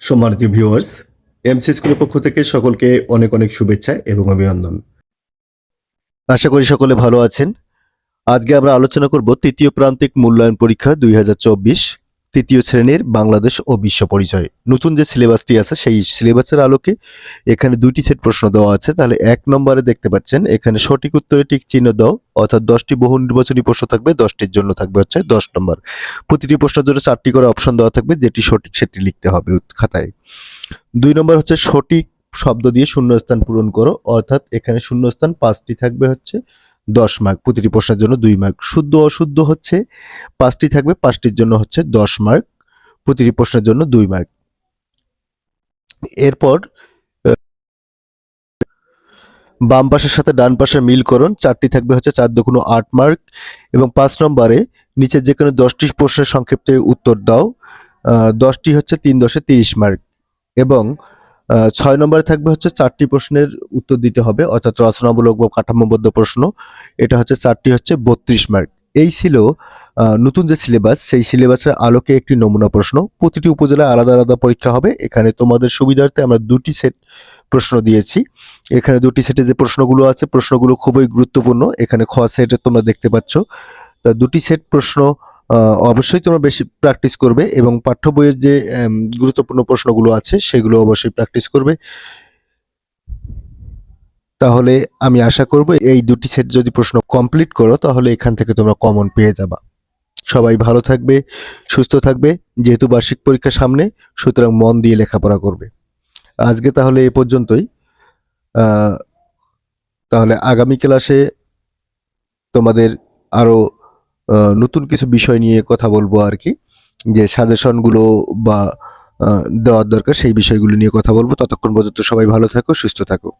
সম্মানিত viewers MC স্কুলের পক্ষ থেকে সকলকে অনেক অনেক শুভেচ্ছা এবং অভিনন্দন। আশা করি সকলে ভালো আছেন। আজকে আমরা আলোচনা করব তৃতীয় প্রান্তিক মূল্যায়ন পরীক্ষা দুই হাজার চব্বিশ। তৃতীয় শ্রেণির বাংলাদেশ ও বিশ্ব পরিচয়। নতুন যে সিলেবাসটি আছে, সেই সিলেবাসের আলোকে এখানে দুইটি সেট প্রশ্ন দেওয়া আছে। তাহলে এক নম্বরে দেখতে পাচ্ছেন, এখানে সঠিক উত্তরে টিক চিহ্ন দাও, অর্থাৎ দশটি বহু নির্বাচনী প্রশ্ন থাকবে, দশটির জন্য থাকবে হচ্ছে দশ নম্বর। প্রতিটি প্রশ্নের জন্য চারটি করে অপশন দেওয়া থাকবে, যেটি সঠিক সেটি লিখতে হবে খাতায়। দুই নম্বর হচ্ছে সঠিক শব্দ দিয়ে শূন্যস্থান পূরণ করো, অর্থাৎ এখানে শূন্যস্থান পাঁচটি থাকবে হচ্ছে দশ মার্ক, প্রতিটি প্রশ্নের জন্য দুই মার্ক। শুদ্ধ অশুদ্ধ হচ্ছে, পাঁচটি থাকবে, পাঁচটির জন্য হচ্ছে দশ মার্ক, প্রতিটি প্রশ্নের জন্য দুই মার্ক। এরপর বাম পাশের সাথে ডান পাশের মিলকরণ চারটি থাকবে হচ্ছে চার দুগুণ আট মার্ক এবং পাঁচ নম্বরে নিচের যে কোনো দশটি প্রশ্নের সংক্ষিপ্তে উত্তর দাও দশটি হচ্ছে তিন দশে তিরিশ মার্ক এবং ছয় নম্বরে থাকবে হচ্ছে চারটি প্রশ্নের উত্তর দিতে হবে, অর্থাৎ রচনামূলক বা কাঠামোবদ্ধ প্রশ্ন। এটা হচ্ছে চারটি হচ্ছে বত্রিশ মার্ক এই ছিল নতুন যে সিলেবাস সেই সিলেবাসের আলোকে একটি নমুনা প্রশ্ন। প্রতিটি উপজেলায় আলাদা আলাদা পরীক্ষা হবে। এখানে তোমাদের সুবিধার্থে আমরা দুটি সেট প্রশ্ন দিয়েছি। এখানে দুটি সেটে যে প্রশ্নগুলো আছে, প্রশ্নগুলো খুবই গুরুত্বপূর্ণ। এখানে খ সেটে তোমরা দেখতে পাচ্ছ। দুটি সেট প্রশ্ন অবশ্যই তোমরা বেশি প্র্যাকটিস করবে এবং পাঠ্য বইয়ের যে গুরুত্বপূর্ণ প্রশ্নগুলো আছে সেগুলো অবশ্যই প্র্যাকটিস করবে। তাহলে আমি আশা করব এই দুটি সেট যদি প্রশ্ন কমপ্লিট করো তাহলে এখান থেকে তোমরা কমন পেয়ে যাবা। সবাই ভালো থাকবে সুস্থ থাকবে যেহেতু বার্ষিক পরীক্ষা সামনে সুতরাং মন দিয়ে লেখাপড়া করবে। আজকে তাহলে এ পর্যন্তই। তাহলে আগামী ক্লাসে তোমাদের আরও আহ, নতুন কিছু বিষয় নিয়ে কথা বলব আর কি, যে সাজেশনগুলো বা দেওয়ার দরকার, সেই বিষয়গুলো নিয়ে কথা বলব। ততক্ষণ পর্যন্ত সবাই ভালো থাকো, সুস্থ থাকো।